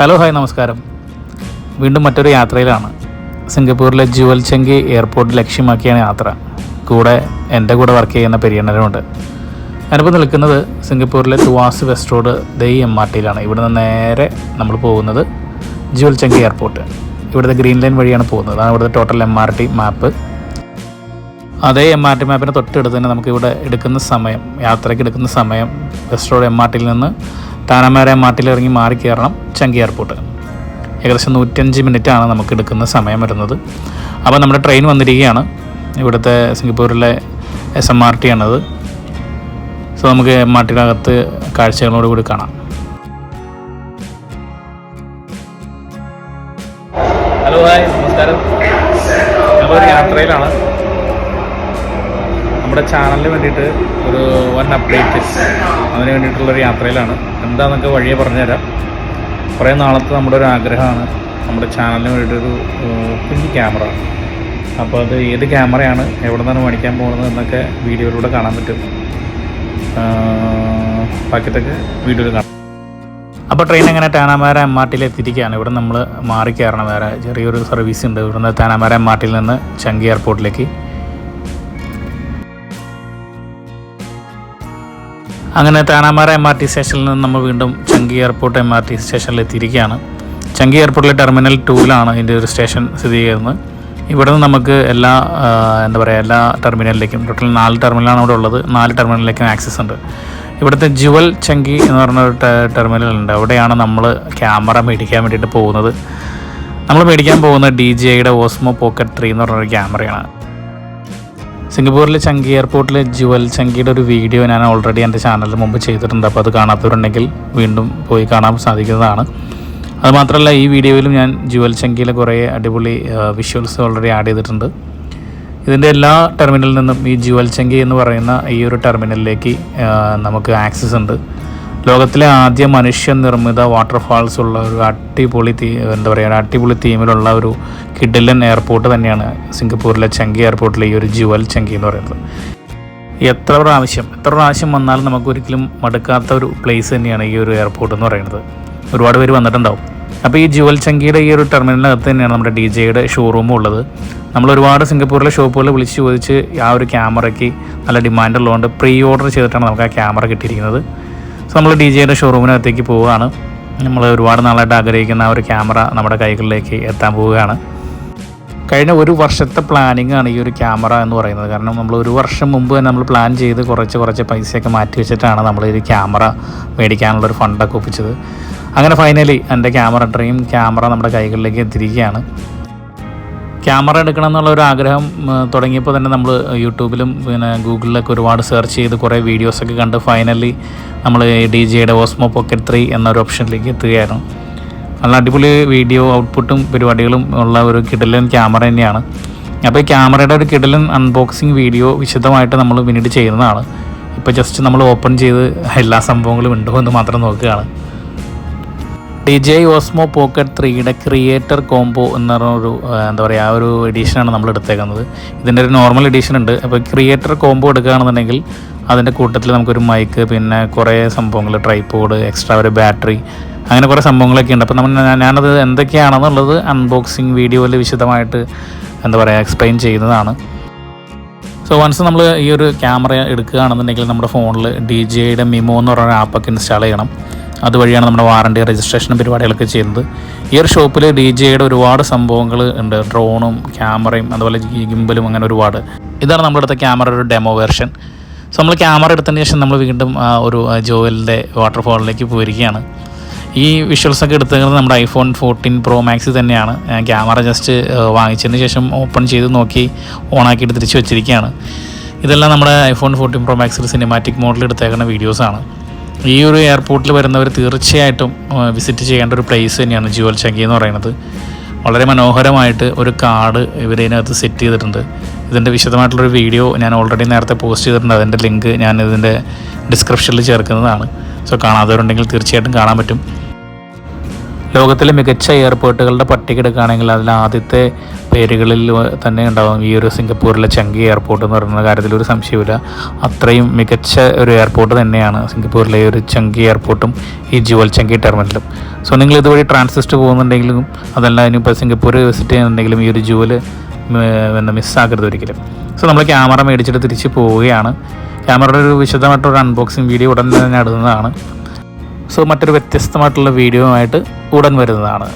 Hello hi നമസ്കാരം. വീണ്ടും മറ്റൊരു യാത്രയിലാണ്. സിംഗപ്പൂരിലെ ജുവൽ ചെങ്കി എയർപോർട്ട് ലക്ഷ്യമാക്കിയാണ് യാത്ര. കൂടെ എന്റെ കൂടെ വർക്ക് ചെയ്യുന്ന പെരിയണ്ണനുണ്ട് ഞാനിപ്പോൾ നിൽക്കുന്നത് സിംഗപ്പൂരിലെ തുവാസ് വെസ്റ്റ് റോഡ് ദൈ എം ആർ ടിയിലാണ്. ഇവിടെ നിന്ന് നേരെ നമ്മൾ പോകുന്നത് ജുവൽ ചെങ്കി എയർപോർട്ട്. ഇവിടുത്തെ ഗ്രീൻ ലൈൻ വഴിയാണ് പോകുന്നത്. അതാണ് ഇവിടുത്തെ total M R T map. അതേ എം ആർ ടി മാപ്പിന് തൊട്ടടുത്ത് തന്നെ നമുക്ക് ഇവിടെ എടുക്കുന്ന സമയം യാത്രയ്ക്ക് എടുക്കുന്ന സമയം വെസ്റ്റ് റോഡ് എം ആർ ടിയിൽ നിന്ന് താനമാര മാട്ടിലിറങ്ങി മാറി കയറണം ചങ്കി എയർപോർട്ട്. ഏകദേശം നൂറ്റഞ്ച് ആണ് നമുക്ക് എടുക്കുന്ന സമയം വരുന്നത്. അപ്പോൾ നമ്മുടെ ട്രെയിൻ വന്നിരിക്കുകയാണ്. ഇവിടുത്തെ സിംഗപ്പൂരിലെ എസ് എം ആർ ടി ആണത്. സോ നമുക്ക് മാട്ടിനകത്ത് കാഴ്ചകളോട് കൂടി കാണാം. Hello hi. നമസ്കാരം. നമ്മളൊരു യാത്രയിലാണ്. നമ്മുടെ ചാനലിന് വേണ്ടിയിട്ട് ഒരു വൺ അപ്ഡേറ്റ് അതിന് വേണ്ടിയിട്ടുള്ളൊരു യാത്രയിലാണ്. എന്താണെന്നൊക്കെ വഴിയെ പറഞ്ഞുതരാം. കുറേ നാളത്തെ നമ്മുടെ ഒരു ആഗ്രഹമാണ് നമ്മുടെ ചാനലിന് വേണ്ടിയിട്ടൊരു കുഞ്ഞു ക്യാമറ അപ്പോൾ അത് ഏത് ക്യാമറയാണ് എവിടെ നിന്നാണ് മേടിക്കാൻ പോകുന്നത് എന്നൊക്കെ വീഡിയോയിലൂടെ കാണാൻ പറ്റും. ബാക്കിയത്തൊക്കെ വീഡിയോയിൽ കാണാം. അപ്പോൾ ട്രെയിൻ അങ്ങനെ താനാമാര എം ആർ ടിയിൽ എത്തിയിരിക്കുകയാണ്. ഇവിടെ നമ്മൾ മാറി കയറണം വേറെ. ചെറിയൊരു സർവീസ് ഉണ്ട്. ഇവിടുന്ന് താനാമാര എം ആർ ടിയിൽ നിന്ന് ചങ്കി എയർപോർട്ടിലേക്ക് അങ്ങനെ താനാമാറ എം ആർ ടി സ്റ്റേഷനിൽ നിന്ന് നമ്മൾ വീണ്ടും Changi airport M R T സ്റ്റേഷനിൽ എത്തിയിരിക്കുകയാണ്. ചങ്കി എയർപോർട്ടിലെ ടെർമിനൽ ടൂവിലാണ് ഇതിന്റെ ഒരു സ്റ്റേഷൻ സ്ഥിതി ചെയ്യുന്നത്. ഇവിടെ നിന്ന് നമുക്ക് എല്ലാ എന്താ പറയുക എല്ലാ ടെർമിനലിലേക്കും ടോട്ടൽ നാല് ടെർമിനലാണ് ഇവിടെ ഉള്ളത്. നാല് ടെർമിനലിലേക്കും ആക്സസ് ഉണ്ട്. ഇവിടുത്തെ ജുവൽ ചങ്കി എന്ന് പറഞ്ഞ ഒരു ടെർമിനൽ ഉണ്ട്. അവിടെയാണ് നമ്മൾ ക്യാമറ മേടിക്കാൻ വേണ്ടിയിട്ട് പോകുന്നത്. നമ്മൾ മേടിക്കാൻ പോകുന്ന ഡി ജി ഐയുടെ ഓസ്മോ പോക്കറ്റ് ത്രീ എന്ന് പറഞ്ഞൊരു ക്യാമറയാണ്. സിംഗപ്പൂരിലെ ചങ്കി എയർപോർട്ടിലെ ജുവൽ ചങ്കിയുടെ ഒരു വീഡിയോ ഞാൻ ഓൾറെഡി എന്റെ ചാനലിൽ മുമ്പ് ചെയ്തിട്ടുണ്ട്. അപ്പോൾ അത് കാണാത്തവരുണ്ടെങ്കിൽ വീണ്ടും പോയി കാണാൻ സാധിക്കുന്നതാണ്. അതുമാത്രമല്ല ഈ വീഡിയോയിലും ഞാൻ ജുവൽ ചങ്കിയിലെ കുറേ അടിപൊളി വിഷ്വൽസ് ഓൾറെഡി ആഡ് ചെയ്തിട്ടുണ്ട്. ഇതിന്റെ എല്ലാ ടെർമിനലിൽ നിന്നും ഈ ജുവൽ ചങ്കി എന്ന് പറയുന്ന ഈ ഒരു ടെർമിനലിലേക്ക് നമുക്ക് ആക്സസ് ഉണ്ട്. ലോകത്തിലെ ആദ്യ മനുഷ്യ നിർമ്മിത വാട്ടർഫാൾസ് ഉള്ള ഒരു അടിപൊളി തീ എന്താ പറയുക ഒരു അടിപൊളി തീമിലുള്ള ഒരു കിഡിലൻ എയർപോർട്ട് തന്നെയാണ് സിംഗപ്പൂരിലെ ചങ്കി എയർപോർട്ടിലെ ഈ ഒരു ജുവൽ ചങ്കി എന്ന് പറയുന്നത്. എത്ര പ്രാവശ്യം എത്ര പ്രാവശ്യം വന്നാലും നമുക്ക് ഒരിക്കലും മടുക്കാത്ത ഒരു പ്ലേസ് തന്നെയാണ് ഈ ഒരു എയർപോർട്ട് എന്ന് പറയുന്നത്. ഒരുപാട് പേര് വന്നിട്ടുണ്ടാവും. അപ്പോൾ ഈ ജുവൽ ചങ്കിയുടെ ഈ ഒരു ടെർമിനലിനകത്ത് തന്നെയാണ് നമ്മുടെ ഡി ജെയുടെ ഷോറൂമും ഉള്ളത്. നമ്മൾ ഒരുപാട് സിംഗപ്പൂരിലെ ഷോപ്പുകളിൽ വിളിച്ച് ചോദിച്ച് ആ ഒരു ക്യാമറയ്ക്ക് നല്ല ഡിമാൻഡ് ഉള്ളതുകൊണ്ട് പ്രീ ഓർഡർ ചെയ്തിട്ടാണ് നമുക്ക് ആ ക്യാമറ കിട്ടിയിരിക്കുന്നത്. നമ്മൾ ഡി ജെയുടെ ഷോറൂമിനകത്തേക്ക് പോവുകയാണ്. നമ്മൾ ഒരുപാട് നാളായിട്ട് ആഗ്രഹിക്കുന്ന ആ ഒരു ക്യാമറ നമ്മുടെ കൈകളിലേക്ക് എത്താൻ പോവുകയാണ്. കഴിഞ്ഞ ഒരു വർഷത്തെ പ്ലാനിങ് ആണ് ഈ ഒരു ക്യാമറ എന്ന് പറയുന്നത്. കാരണം നമ്മൾ ഒരു വർഷം മുമ്പ് തന്നെ നമ്മൾ പ്ലാൻ ചെയ്ത് കുറച്ച് കുറച്ച് പൈസയൊക്കെ മാറ്റി വെച്ചിട്ടാണ് നമ്മൾ ഈ ക്യാമറ മേടിക്കാനുള്ളൊരു ഫണ്ടൊക്കെ ഒപ്പിച്ചത്. അങ്ങനെ ഫൈനലി എന്റെ ക്യാമറ ഡ്രീം ക്യാമറ നമ്മുടെ കൈകളിലേക്ക് എത്തിയിരിക്കുകയാണ്. ക്യാമറ എടുക്കണം എന്നുള്ള ഒരു ആഗ്രഹം തുടങ്ങിയപ്പോൾ തന്നെ നമ്മൾ യൂട്യൂബിലും പിന്നെ ഗൂഗിളിലൊക്കെ ഒരുപാട് സെർച്ച് ചെയ്ത് കുറേ വീഡിയോസൊക്കെ കണ്ട് ഫൈനലി നമ്മൾ ഡി ജിയുടെ ഓസ്മോ പോക്കറ്റ് ത്രീ എന്നൊരു ഓപ്ഷനിലേക്ക് എത്തുകയായിരുന്നു. നല്ല അടിപൊളി വീഡിയോ ഔട്ട്പുട്ടും പരിപാടികളും ഉള്ള ഒരു കിടലൻ ക്യാമറ തന്നെയാണ്. അപ്പോൾ ഈ ക്യാമറയുടെ ഒരു കിടലൻ അൺബോക്സിങ് വീഡിയോ വിശദമായിട്ട് നമ്മൾ പിന്നീട് ചെയ്യുന്നതാണ്. ഇപ്പോൾ ജസ്റ്റ് നമ്മൾ ഓപ്പൺ ചെയ്ത് എല്ലാ സംഭവങ്ങളും ഉണ്ടോ എന്ന് മാത്രം നോക്കുകയാണ്. ഡി ജെ ഓസ്മോ പോക്കറ്റ് ത്രീയുടെ ക്രിയേറ്റർ കോംബോ എന്ന് പറഞ്ഞൊരു എന്താ പറയുക ആ ഒരു എഡീഷനാണ് നമ്മൾ എടുത്തേക്കുന്നത്. ഇതിന്റെ ഒരു നോർമൽ എഡീഷൻ ഉണ്ട്. അപ്പോൾ ക്രിയേറ്റർ കോംബോ എടുക്കുകയാണെന്നുണ്ടെങ്കിൽ അതിന്റെ കൂട്ടത്തിൽ നമുക്കൊരു മൈക്ക് പിന്നെ കുറേ സംഭവങ്ങൾ ട്രൈപോഡ് എക്സ്ട്രാ ഒരു ബാറ്ററി അങ്ങനെ കുറേ സംഭവങ്ങളൊക്കെ ഉണ്ട്. അപ്പോൾ നമ്മൾ ഞാനത് എന്തൊക്കെയാണെന്നുള്ളത് അൺബോക്സിങ് വീഡിയോയിൽ വിശദമായിട്ട് എന്താ പറയുക എക്സ്പ്ലെയിൻ ചെയ്യുന്നതാണ്. സോ വൺസ് നമ്മൾ ഈ ഒരു ക്യാമറ എടുക്കുകയാണെന്നുണ്ടെങ്കിൽ നമ്മുടെ ഫോണിൽ ഡി ജെയുടെ മിമോ എന്ന് പറയുന്ന ആപ്പൊക്കെ ഇൻസ്റ്റാൾ ചെയ്യണം. അതുവഴിയാണ് നമ്മുടെ വാറണ്ടി രജിസ്ട്രേഷനും പരിപാടികളൊക്കെ ചെയ്യുന്നത്. ഈ ഒരു ഷോപ്പിൽ ഡി ജെയുടെ ഒരുപാട് സംഭവങ്ങൾ ഉണ്ട്. ഡ്രോണും ക്യാമറയും അതുപോലെ ഗിംബലും അങ്ങനെ ഒരുപാട്. ഇതാണ് നമ്മുടെ അടുത്ത ക്യാമറ ഒരു ഡെമോ വേർഷൻ സോ നമ്മൾ ക്യാമറ എടുത്തതിന് ശേഷം നമ്മൾ വീണ്ടും ഒരു ജോവലിന്റെ വാട്ടർഫോളിലേക്ക് പോയിരിക്കുകയാണ്. ഈ വിഷ്വൽസ് ഒക്കെ എടുത്തത് നമ്മുടെ ഐഫോൺ ഫോർട്ടീൻ പ്രോ മാക്സ് തന്നെയാണ്. ക്യാമറ ജസ്റ്റ് വാങ്ങിച്ചതിന് ശേഷം ഓപ്പൺ ചെയ്ത് നോക്കി ഓണാക്കിയിട്ട് തിരിച്ച് വെച്ചിരിക്കുകയാണ്. ഇതെല്ലാം നമ്മുടെ ഐഫോൺ ഫോർട്ടീൻ പ്രോ മാക്സിൽ സിനിമാറ്റിക് മോഡൽ എടുത്തേക്കുന്ന വീഡിയോസാണ് ഈ ഒരു എയർപോർട്ടിൽ വരുന്നവർ തീർച്ചയായിട്ടും വിസിറ്റ് ചെയ്യേണ്ട ഒരു പ്ലേസ് തന്നെയാണ് ജുവൽ ചങ്കി എന്ന് പറയുന്നത്. വളരെ മനോഹരമായിട്ട് ഒരു കാർഡ് ഇവർ ഇതിനകത്ത് സെറ്റ് ചെയ്തിട്ടുണ്ട്. ഇതിന്റെ വിശദമായിട്ടുള്ളൊരു വീഡിയോ ഞാൻ ഓൾറെഡി നേരത്തെ പോസ്റ്റ് ചെയ്തിട്ടുണ്ട്. അതിന്റെ ലിങ്ക് ഞാൻ ഇതിന്റെ ഡിസ്ക്രിപ്ഷനിൽ ചേർക്കുന്നതാണ്. സോ കാണാത്തവരുണ്ടെങ്കിൽ തീർച്ചയായിട്ടും കാണാൻ പറ്റും. ലോകത്തിലെ മികച്ച എയർപോർട്ടുകളുടെ പട്ടിക എടുക്കുകയാണെങ്കിൽ അതിൽ ആദ്യത്തെ പേരുകളിൽ തന്നെ ഉണ്ടാകും ഈ ഒരു സിംഗപ്പൂരിലെ ചങ്കി എയർപോർട്ട് എന്ന് പറയുന്ന കാര്യത്തിൽ ഒരു സംശയമില്ല അത്രയും മികച്ച ഒരു എയർപോർട്ട് തന്നെയാണ് സിംഗപ്പൂരിലെ ഒരു ചങ്കി എയർപോർട്ടും ഈ ജുവൽ ചങ്കി ടെർമിനലും. സോ നിങ്ങൾ ഇതുവഴി ട്രാൻസിസ്റ്റ് പോകുന്നുണ്ടെങ്കിലും അതല്ല ഇനിയിപ്പോൾ സിംഗപ്പൂർ വിസിറ്റ് ചെയ്യുന്നുണ്ടെങ്കിലും ഈ ഒരു ജുവൽ പിന്നെ മിസ്സാക്കരുത് ഒരിക്കലും. സോ നമ്മൾ ക്യാമറ മേടിച്ചിട്ട് തിരിച്ച് പോവുകയാണ്. ക്യാമറയുടെ ഒരു വിശദമായിട്ടൊരു അൺബോക്സിങ് വീഡിയോ ഉടൻ തന്നെ ഇടുന്നതാണ് സോ മറ്റൊരു വ്യത്യസ്തമായിട്ടുള്ള വീഡിയോ ആയിട്ട് ഉടൻ വരുന്നതാണ്.